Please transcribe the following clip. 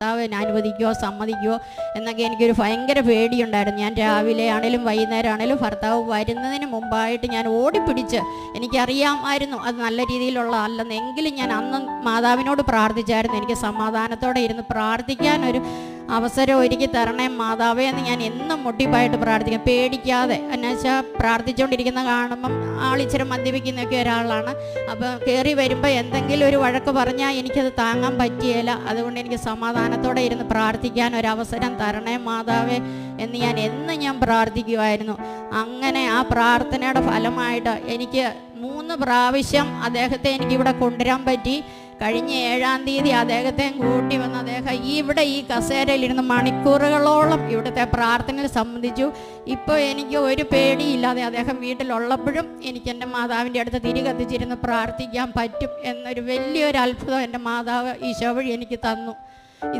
ഭർത്താവ് എന്നെ അനുവദിക്കുമോ സമ്മതിക്കുമോ എന്നൊക്കെ എനിക്കൊരു ഭയങ്കര പേടിയുണ്ടായിരുന്നു. ഞാൻ രാവിലെ ആണേലും വൈകുന്നേരം ആണേലും ഭർത്താവ് വരുന്നതിന് മുമ്പായിട്ട് ഞാൻ ഓടിപ്പിടിച്ച് എനിക്കറിയാമായിരുന്നു അത് നല്ല രീതിയിലുള്ള അല്ലെന്ന്. എങ്കിലും ഞാൻ അന്ന് മാതാവിനോട് പ്രാർത്ഥിച്ചായിരുന്നു. എനിക്ക് സമാധാനത്തോടെ ഇരുന്ന് പ്രാർത്ഥിക്കാൻ ഒരു അവസരം ഒരുക്കി തരണേ മാതാവേ എന്ന് ഞാൻ എന്നും മുട്ടിപ്പായിട്ട് പ്രാർത്ഥിക്കും പേടിക്കാതെ എന്നുവെച്ചാൽ പ്രാർത്ഥിച്ചുകൊണ്ടിരിക്കുന്ന കാണുമ്പം ആളിച്ചിരി മദ്യപിക്കുന്നൊക്കെ ഒരാളാണ്. അപ്പോൾ കയറി വരുമ്പോൾ എന്തെങ്കിലും ഒരു വഴക്ക് പറഞ്ഞാൽ എനിക്കത് താങ്ങാൻ പറ്റിയില്ല അതുകൊണ്ട് എനിക്ക് സമാധാനത്തോടെ ഇരുന്ന് പ്രാർത്ഥിക്കാൻ ഒരു അവസരം തരണേ മാതാവേ എന്ന് ഞാൻ എന്നും ഞാൻ പ്രാർത്ഥിക്കുമായിരുന്നു അങ്ങനെ ആ പ്രാർത്ഥനയുടെ ഫലമായിട്ട് എനിക്ക് മൂന്ന് പ്രാവശ്യം അദ്ദേഹത്തെ എനിക്കിവിടെ കൊണ്ടുവരാൻ പറ്റി. കഴിഞ്ഞ ഏഴാം തീയതി അദ്ദേഹത്തെ കൂട്ടി വന്ന അദ്ദേഹം ഇവിടെ ഈ കസേരയിലിരുന്ന് മണിക്കൂറുകളോളം ഇവിടുത്തെ പ്രാർത്ഥനയിൽ സംബന്ധിച്ചു. ഇപ്പോൾ എനിക്ക് ഒരു പേടിയില്ലാതെ അദ്ദേഹം വീട്ടിലുള്ളപ്പോഴും എനിക്ക് എന്റെ മാതാവിന്റെ അടുത്ത് തിരി കത്തിച്ചിരുന്ന് പ്രാർത്ഥിക്കാൻ പറ്റും എന്നൊരു വലിയൊരു അത്ഭുതം എന്റെ മാതാവ് ഈശോ വഴി എനിക്ക് തന്നു. ഇത്